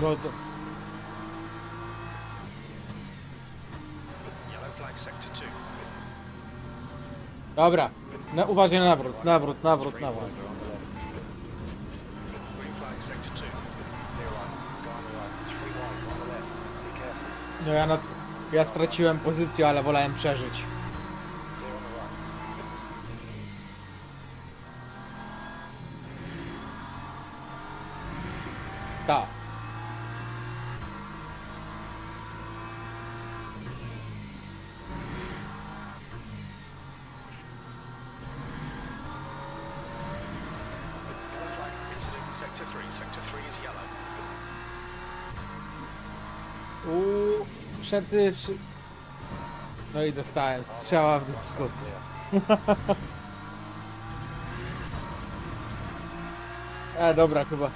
No to... Yellow flag sector 2. Dobra. Na, uważaj na nawrót, nawrót, nawrót, nawrót. wider on the left. Green flag sector 2. Clear right. Go on the right. Three wide on the left. Be careful. No ja, na, ja straciłem pozycję, ale wolałem przeżyć. Tak. Sector 3. Sector 3 is yellow. Uuu, przety... szy- No i dostałem strzała w dupsku. Clear. E, dobra, chyba.